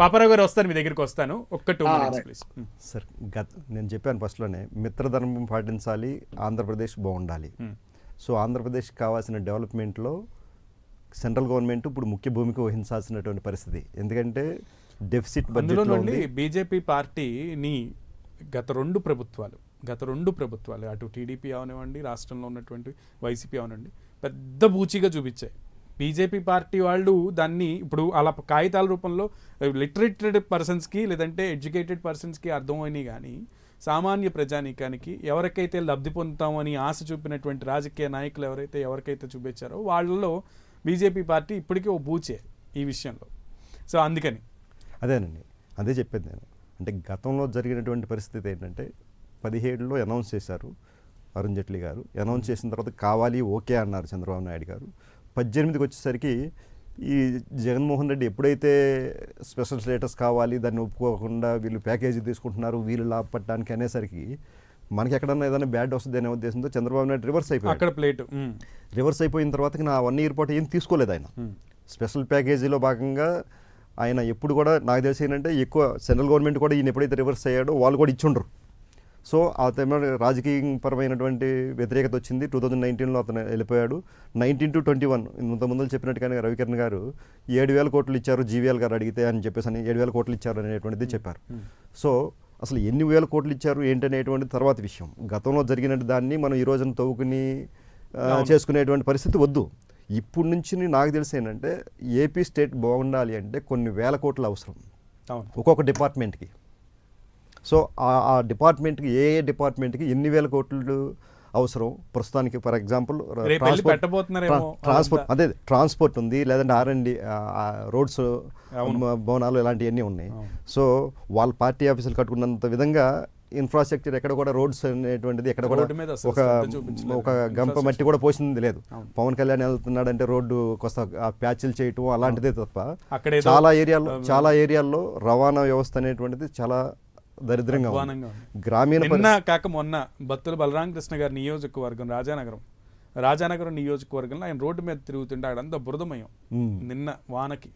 పాపారావు గారు వస్తాను మీ దగ్గరికి వస్తాను. ఒక్క టూ మినిట్స్. ప్లీజ్ సార్ గత నేను చెప్పాను ఫస్ట్లోనే మిత్రధర్మం పాటించాలి ఆంధ్రప్రదేశ్ బాగుండాలి. సో ఆంధ్రప్రదేశ్కి కావాల్సిన డెవలప్మెంట్లో సెంట్రల్ గవర్నమెంట్ ఇప్పుడు ముఖ్య భూమిక వహించాల్సినటువంటి పరిస్థితి. ఎందుకంటే డెఫిసిట్ అందులో నుండి బీజేపీ పార్టీని గత రెండు ప్రభుత్వాలు గత రెండు ప్రభుత్వాలు అటు టీడీపీ అవనివ్వండి రాష్ట్రంలో ఉన్నటువంటి వైసీపీ అవనండి పెద్ద బూచిగా చూపించాయి. బీజేపీ పార్టీ వాళ్ళు దాన్ని ఇప్పుడు అలా కాగితాల రూపంలో లిటరేటెడ్ పర్సన్స్కి లేదంటే ఎడ్యుకేటెడ్ పర్సన్స్కి అర్థమైనవి కానీ సామాన్య ప్రజానీకానికి ఎవరికైతే లబ్ధి పొందుతామని ఆశ చూపినటువంటి రాజకీయ నాయకులు ఎవరైతే ఎవరికైతే చూపించారో వాళ్ళలో బీజేపీ పార్టీ ఇప్పటికీ ఓ బూచే ఈ విషయంలో. సో అందుకని. అదేనండి. అదే చెప్పేది నేను. అంటే గతంలో జరిగినటువంటి పరిస్థితి ఏంటంటే పదిహేడులో అనౌన్స్ చేశారు అరుణ్ జైట్లీ గారు. అనౌన్స్ చేసిన తర్వాత కావాలి ఓకే అన్నారు చంద్రబాబు నాయుడు గారు. పద్దెనిమిదికి వచ్చేసరికి ఈ జగన్మోహన్ రెడ్డి ఎప్పుడైతే స్పెషల్ స్టేటస్ కావాలి దాన్ని ఒప్పుకోకుండా వీళ్ళు ప్యాకేజీ తీసుకుంటున్నారు వీళ్ళు లాభపడటానికి అనేసరికి మనకి ఎక్కడన్నా ఏదైనా బ్యాడ్ వస్తుంది అనే ఉద్దేశంతో చంద్రబాబు నాయుడు రివర్స్ అయిపోయాడు. అక్కడ ప్లేట్ రివర్స్ అయిపోయిన తర్వాత నా వన్ ఇయర్ పాటు ఏం తీసుకోలేదు ఆయన. స్పెషల్ ప్యాకేజీలో భాగంగా ఆయన ఎప్పుడు కూడా నాకు తెలిసి ఏంటంటే ఎక్కువ సెంట్రల్ గవర్నమెంట్ కూడా ఈయన ఎప్పుడైతే రివర్స్ అయ్యాడో వాళ్ళు కూడా ఇచ్చుండ్రు సో ఆ టైంలో రాజకీయపరమైనటువంటి వ్యతిరేకత వచ్చింది. టూ థౌజండ్ నైన్టీన్లో అతను వెళ్ళిపోయాడు. నైన్టీన్ టు ట్వంటీ వన్ ఇంత ముందు చెప్పినట్టుగానే రవికిరణ్ గారు ఏడు వేల కోట్లు ఇచ్చారు జీవీఎల్ గారు అడిగితే అని చెప్పేసి అని ఏడు వేల కోట్లు ఇచ్చారు అనేటువంటిది చెప్పారు. సో అసలు ఎన్ని వేల కోట్లు ఇచ్చారు ఏంటనేటువంటి తర్వాత విషయం. గతంలో జరిగిన దాన్ని మనం ఈ రోజున తవ్వుకుని చేసుకునేటువంటి పరిస్థితి వద్దు. ఇప్పుడు నుంచి నాకు తెలిసి ఏంటంటే ఏపీ స్టేట్ బాగుండాలి అంటే కొన్ని వేల కోట్లు అవసరం. ఒక్కొక్క డిపార్ట్మెంట్కి. సో ఆ- డిపార్ట్మెంట్కి ఏ ఏ డిపార్ట్మెంట్కి ఎన్ని వేల కోట్లు అవసరం ప్రస్తుతానికి ఫర్ ఎగ్జాంపుల్ ట్రాన్స్పోర్ట్ అదే ట్రాన్స్పోర్ట్ ఉంది లేదంటే ఆర్ అండ్ రోడ్స్. భవనాలు ఇలాంటివన్నీ ఉన్నాయి. సో వాళ్ళ పార్టీ ఆఫీసులు కట్టుకున్నంత విధంగా ఇన్ఫ్రాస్ట్రక్చర్ ఎక్కడ కూడా రోడ్స్ అనేటువంటిది ఎక్కడ కూడా ఒక. ఒక గంప మట్టి కూడా పోసింది లేదు. పవన్ కళ్యాణ్ వెళ్తున్నాడంటే రోడ్డు కొస్త ప్యాచ్లు చేయటం అలాంటిదే తప్ప చాలా ఏరియాల్లో చాలా ఏరియాల్లో రవాణా వ్యవస్థ అనేటువంటిది చాలా దరిద్రంగా. గ్రామీణ నిన్న కాక మొన్న బత్తుల బలరామకృష్ణ గారి నియోజకవర్గం రాజానగరం. రాజానగరం నియోజకవర్గంలో ఆయన రోడ్డు మీద తిరుగుతుంటే అక్కడంతా బురదమయం. నిన్న వానకి.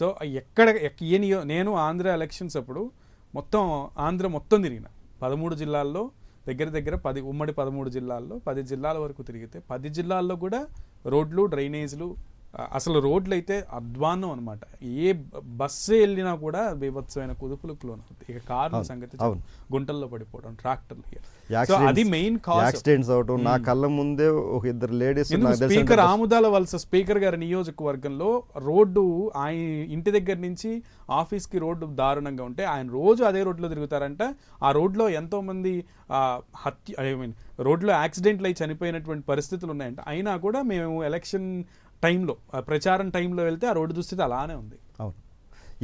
సో ఎక్కడ ఎక్క- ఏ నియో నేను ఆంధ్ర ఎలక్షన్స్ అప్పుడు మొత్తం ఆంధ్ర మొత్తం తిరిగిన. పదమూడు జిల్లాల్లో దగ్గర దగ్గర పది ఉమ్మడి పదమూడు జిల్లాల్లో పది జిల్లాల వరకు తిరిగితే పది జిల్లాల్లో కూడా రోడ్లు డ్రైనేజ్లు అసలు రోడ్లు అయితే అధ్వాన్నం అనమాట ఏ బస్సు వెళ్ళినా కూడా బీభత్సమైన కుదుపులకు లోనవుతుంది ఇక కార్ల సంగతి. గుంటల్లో పడిపోవడం ట్రాక్టర్లు యాక్సిడెంట్స్- అది మెయిన్ యాక్సిడెంట్స్ అవటం నా కళ్ళ ముందే ఒక ఇద్దరు లేడీస్ స్పీకర్ ఆముదాల వలస స్పీకర్ గారి నియోజకవర్గంలో రోడ్డు ఆయన ఇంటి దగ్గర నుంచి ఆఫీస్కి రోడ్డు దారుణంగా ఉంటే ఆయన రోజు అదే రోడ్లో తిరుగుతారంట. ఆ రోడ్లో ఎంతో మంది ఆ, హత్య ఐ మీన్ రోడ్లో యాక్సిడెంట్లు అయి చనిపోయినటువంటి పరిస్థితులు ఉన్నాయంట. అయినా కూడా మేము ఎలక్షన్ టైంలో ఆ ప్రచారం టైంలో వెళ్తే ఆ రోడ్డు దుస్థితి అలానే ఉంది. అవును.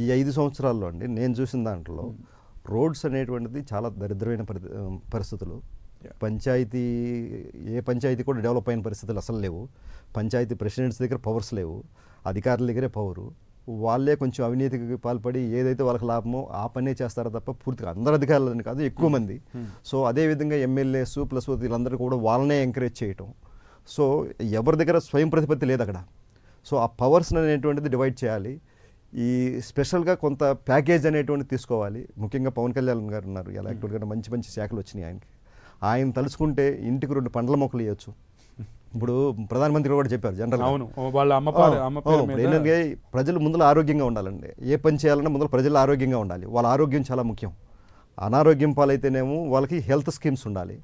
ఈ ఐదు సంవత్సరాల్లో అండి నేను చూసిన దాంట్లో రోడ్స్ అనేటువంటిది చాలా దరిద్రమైన పరి- పరిస్థితులు. పంచాయతీ ఏ పంచాయతీ కూడా డెవలప్ అయిన పరిస్థితులు అసలు లేవు. పంచాయతీ ప్రెసిడెంట్స్ దగ్గర పవర్స్ లేవు. అధికారుల దగ్గరే పవరు. వాళ్ళే కొంచెం అవినీతికి పాల్పడి ఏదైతే వాళ్ళకి లాభమో ఆ పనే చేస్తారో తప్ప పూర్తిగా అందరు అధికారులని కాదు ఎక్కువ మంది. సో అదేవిధంగా ఎమ్మెల్యేస్ ప్లస్ వీళ్ళందరూ కూడా వాళ్ళనే ఎంకరేజ్ చేయటం. సో ఎవరి దగ్గర స్వయం ప్రతిపత్తి లేదు అక్కడ. సో ఆ పవర్స్ అనేటువంటిది డివైడ్ చేయాలి. ఈ స్పెషల్గా కొంత ప్యాకేజ్ అనేటువంటిది తీసుకోవాలి. ముఖ్యంగా పవన్ కళ్యాణ్ గారు ఉన్నారు. ఇలా యాక్చువల్గా మంచి మంచి శాఖలు వచ్చినాయి ఆయనకి. ఆయన తలుచుకుంటే ఇంటికి రెండు పండ్ల మొక్కలు ఇవ్వచ్చు ఇప్పుడు ప్రధానమంత్రి కూడా చెప్పారు జనరల్ అవును. వాళ్ళ అమ్మ మీద ఏంటంటే ప్రజలు ముందర ఆరోగ్యంగా ఉండాలండి. ఏ పని చేయాలన్నా ముందర ప్రజలు ఆరోగ్యంగా ఉండాలి. వాళ్ళ ఆరోగ్యం చాలా ముఖ్యం. అనారోగ్యం పాలైతేనేమో వాళ్ళకి హెల్త్ స్కీమ్స్ ఉండాలి.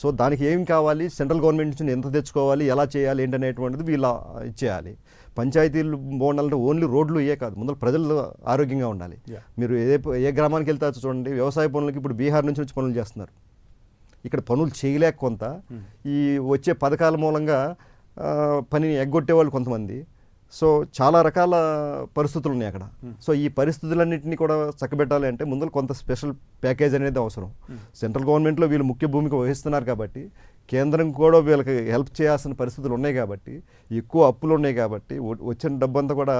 సో దానికి ఏం కావాలి? సెంట్రల్ గవర్నమెంట్ నుంచి ఎంత తెచ్చుకోవాలి? ఎలా చేయాలి? ఏంటనేటువంటిది వీళ్ళు ఇచ్చేయాలి. పంచాయతీలు బాగుండాలంటే ఓన్లీ రోడ్లు ఇవే కాదు. ముందర ప్రజలు ఆరోగ్యంగా ఉండాలి. మీరు ఏ ఏ గ్రామానికి వెళ్తే చూడండి. వ్యవసాయ పనులకి ఇప్పుడు బీహార్ నుంచి వచ్చి పనులు చేస్తున్నారు. ఇక్కడ పనులు చేయలేక కొంత ఈ వచ్చే పథకాల మూలంగా పనిని ఎగ్గొట్టే వాళ్ళు కొంతమంది. సో చాలా రకాల పరిస్థితులు ఉన్నాయి అక్కడ. సో ఈ పరిస్థితులన్నింటినీ కూడా చక్కబెట్టాలి అంటే ముందు కొంత స్పెషల్ ప్యాకేజ్ అనేది అవసరం. సెంట్రల్ గవర్నమెంట్లో వీళ్ళు ముఖ్య భూమిక వహిస్తున్నారు కాబట్టి కేంద్రం కూడా వీళ్ళకి హెల్ప్ చేయాల్సిన పరిస్థితులు ఉన్నాయి కాబట్టి ఎక్కువ అప్పులు ఉన్నాయి కాబట్టి వచ్చిన డబ్బంతా కూడా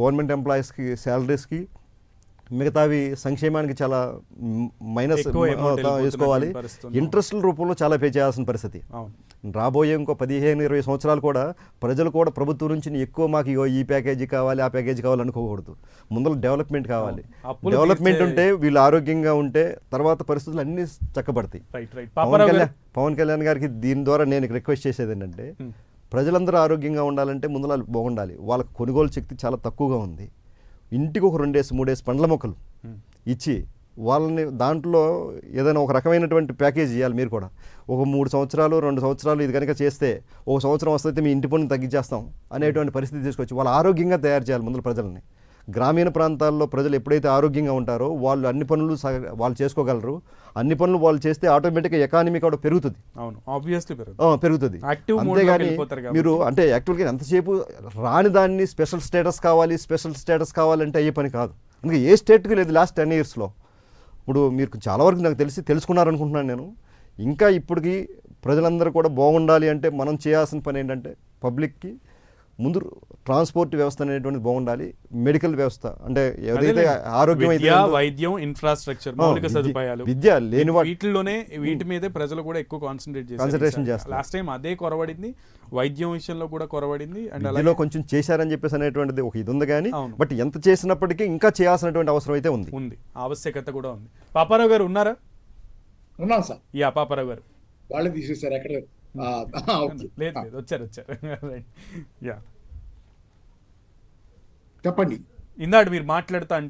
గవర్నమెంట్ ఎంప్లాయీస్కి శాలరీస్కి మిగతావి సంక్షేమానికి చాలా మైనస్ వేసుకోవాలి. ఇంట్రెస్ట్ల రూపంలో చాలా పే చేయాల్సిన పరిస్థితి. రాబోయే ఇంకో పదిహేను ఇరవై సంవత్సరాలు కూడా ప్రజలు కూడా ప్రభుత్వం నుంచి ఎక్కువ మాకు ఇగో ఈ ప్యాకేజీ కావాలి ఆ ప్యాకేజీ కావాలి అనుకోకూడదు. ముందర డెవలప్మెంట్ కావాలి. డెవలప్మెంట్ ఉంటే వీళ్ళు ఆరోగ్యంగా ఉంటే తర్వాత పరిస్థితులు అన్నీ చక్కబడతాయి. పవన్ కళ్యాణ్ పవన్ కళ్యాణ్ గారికి దీని ద్వారా నేను రిక్వెస్ట్ చేసేది ఏంటంటే Hmm. ప్రజలందరూ ఆరోగ్యంగా ఉండాలంటే ముందు వాళ్ళు బాగుండాలి. వాళ్ళకి కొనుగోలు శక్తి చాలా తక్కువగా ఉంది. ఇంటికి ఒక రెండేసి మూడేసి పండ్ల మొక్కలు Hmm. ఇచ్చి వాళ్ళని దాంట్లో ఏదైనా ఒక రకమైనటువంటి ప్యాకేజ్ ఇవ్వాలి మీరు కూడా. ఒక మూడు సంవత్సరాలు రెండు సంవత్సరాలు ఇది కనుక చేస్తే ఒక సంవత్సరం వస్తే మీ ఇంటి పన్ను తగ్గించేస్తాం అనేటువంటి పరిస్థితి తీసుకొచ్చి వాళ్ళు ఆరోగ్యంగా తయారు చేయాలి ముందు ప్రజల్ని. గ్రామీణ ప్రాంతాల్లో ప్రజలు ఎప్పుడైతే ఆరోగ్యంగా ఉంటారో వాళ్ళు అన్ని పనులు వాళ్ళు చేసుకోగలరు. అన్ని పనులు వాళ్ళు చేస్తే ఆటోమేటిక్గా ఎకానమీ కూడా పెరుగుతుంది. అవును. ఆబ్వియస్లీ పెరుగుతుంది. అంతేగాని. మీరు అంటే యాక్చువల్గా ఎంతసేపు రాని దాన్ని స్పెషల్ స్టేటస్ కావాలి స్పెషల్ స్టేటస్ కావాలంటే అయ్యే పని కాదు. అందుకే ఏ స్టేట్కి లేదు లాస్ట్ టెన్ ఇయర్స్లో. ఇప్పుడు మీరు చాలా వరకు నాకు తెలిసి తెలుసుకున్నారనుకుంటున్నాను నేను. ఇంకా ఇప్పటికీ ప్రజలందరూ కూడా బాగుండాలి అంటే మనం చేయాల్సిన పని ఏంటంటే పబ్లిక్కి ముందు ట్రాన్స్పోర్ట్ వ్యవస్థ అనేటువంటిది బాగుండాలి మెడికల్ వ్యవస్థ అంటే ఏదైతే అదేలేండి. ఆరోగ్యం అయితే విద్య ఇన్ఫ్రాస్ట్రక్చర్ మౌలిక సదుపాయాలు. విద్య లేని వీటిలోనే వీటి మీదే ప్రజలు కూడా ఎక్కువ కాన్సన్ట్రేట్ Concentration చేస్తారు. లాస్ట్ టైం అదే కొరవడింది వైద్యం విషయంలో కూడా కొరవడింది అండ్ అలాగే కొంచెం చేశారని చెప్పేసి అనేటువంటిది ఒక ఇది ఉంది కానీ. బట్ ఎంత చేసినప్పటికీ ఇంకా చేయాల్సినటువంటి అవసరం అయితే ఉంది. ఉంది. ఆవశ్యకత కూడా ఉంది. పాపారావు గారు ఉన్నారా? ఉన్నాను సార్. యా పాపారావు గారు. వాళ్ళే తీసేశారు ఎక్కడ. లేదు లేదు వచ్చారు వచ్చారు. యా చెప్పండి. ఇందాక మీరు మాట్లాడుతా